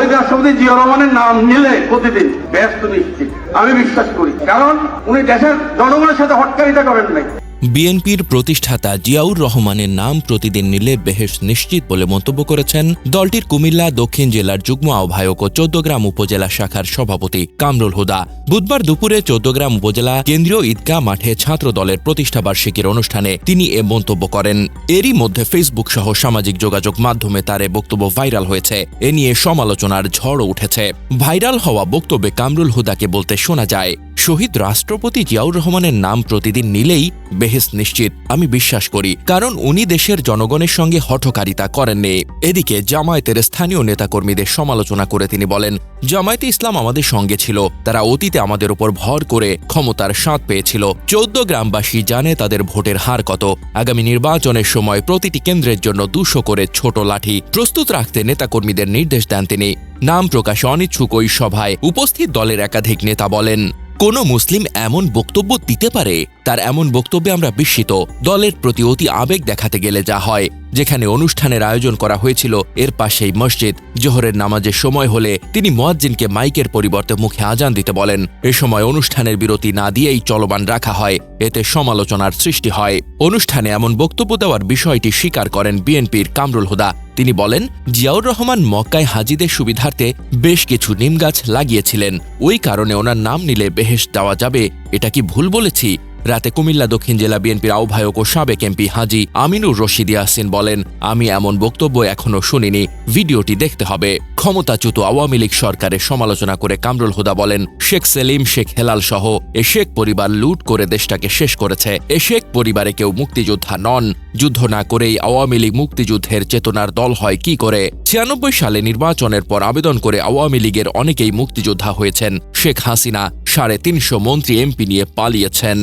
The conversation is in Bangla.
শহীদ রাষ্ট্রপতি জিয়া রহমানের নাম নিলে প্রতিদিন ব্যস্ত নিশ্চিত। আমি বিশ্বাস করি। কারণ উনি দেশের জনগণের সাথে হটকারিতা করেন নাই। বিএনপির প্রতিষ্ঠাতা জিয়াউর রহমানের নাম প্রতিদিন নিলে বেহেশ নিশ্চিত বলে মন্তব্য করেছেন দলটির কুমিল্লা, দক্ষিণ জেলার যুগ্ম আহ্বায়ক ও চৌদ্দগ্রাম উপজেলা শাখার সভাপতি কামরুল হুদা। বুধবার দুপুরে চৌদ্দগ্রাম উপজেলা কেন্দ্রীয় ঈদগাহ মাঠে ছাত্র দলের প্রতিষ্ঠাবার্ষিকীর অনুষ্ঠানে তিনি এ মন্তব্য করেন। এরই মধ্যে ফেসবুক সহ সামাজিক যোগাযোগ মাধ্যমে তার এ বক্তব্য ভাইরাল হয়েছে। এ নিয়ে সমালোচনার ঝড় উঠেছে। ভাইরাল হওয়া বক্তব্যে কামরুল হুদাকে বলতে শোনা যায় শহীদ রাষ্ট্রপতি জিয়াউর রহমানের নাম প্রতিদিন নিলেই বেহেস নিশ্চিত, আমি বিশ্বাস করি, কারণ উনি দেশের জনগণের সঙ্গে হঠকারিতা করেননি। এদিকে জামায়াতের স্থানীয় নেতাকর্মীদের সমালোচনা করে তিনি বলেন, জামায়াতে ইসলাম আমাদের সঙ্গে ছিল, তারা অতীতে আমাদের উপর ভর করে ক্ষমতার স্বাদ পেয়েছিল। চৌদ্দ গ্রামবাসী জানে তাদের ভোটের হার কত। আগামী নির্বাচনের সময় প্রতিটি কেন্দ্রের জন্য দুশো করে ছোট লাঠি প্রস্তুত রাখতে নেতাকর্মীদের নির্দেশ দেন তিনি। নাম প্রকাশে অনিচ্ছুক ওই সভায় উপস্থিত দলের একাধিক নেতা বলেন কোনো মুসলিম এমন বক্তব্য দিতে পারে? তার এমন বক্তব্যে আমরা বিস্মিত। দলের প্রতি অতি আবেগ দেখাতে গেলে যা হয়। যেখানে অনুষ্ঠানের আয়োজন করা হয়েছিল, এর পাশেই মসজিদ। জোহরের নামাজের সময় হলে তিনি মোয়াজ্জিনকে মাইকের পরিবর্তে মুখে আজান দিতে বলেন। এ সময় অনুষ্ঠানের বিরতি না দিয়েই চলমান রাখা হয়। এতে সমালোচনার সৃষ্টি হয়। অনুষ্ঠানে এমন বক্তব্য দেওয়ার বিষয়টি স্বীকার করেন বিএনপির কামরুল হুদা। তিনি বলেন, জিয়াউর রহমান মক্কায় হাজিদের সুবিধার্থে বেশ কিছু নিম গাছ লাগিয়েছিলেন। ওই কারণে ওনার নাম নিলে বেহেশ দেওয়া যাবে। এটা কি ভুল বলেছি? রাতে কুমিল্লা দক্ষিণ জেলা বিএনপির আহ্বায়ক ও সাবেক এমপি হাজি আমিনুর রশিদ ইয়াসিন বলেন, আমি এমন বক্তব্য এখনও শুনিনি। ভিডিওটি দেখতে হবে। ক্ষমতাচ্যুত আওয়ামী লীগ সরকারের সমালোচনা করে কামরুল হুদা বলেন, শেখ সেলিম, শেখ হেলাল সহ এ শেখ পরিবার লুট করে দেশটাকে শেষ করেছে। এ শেখ পরিবারে কেউ মুক্তিযোদ্ধা নন। যুদ্ধ না করেই আওয়ামী লীগ মুক্তিযুদ্ধের চেতনার দল হয় কি করে? ছিয়ানব্বই সালে নির্বাচনের পর আবেদন করে আওয়ামী লীগের অনেকেই মুক্তিযোদ্ধা হয়েছেন। শেখ হাসিনা সাড়ে তিনশো মন্ত্রী এমপি নিয়ে পালিয়েছেন।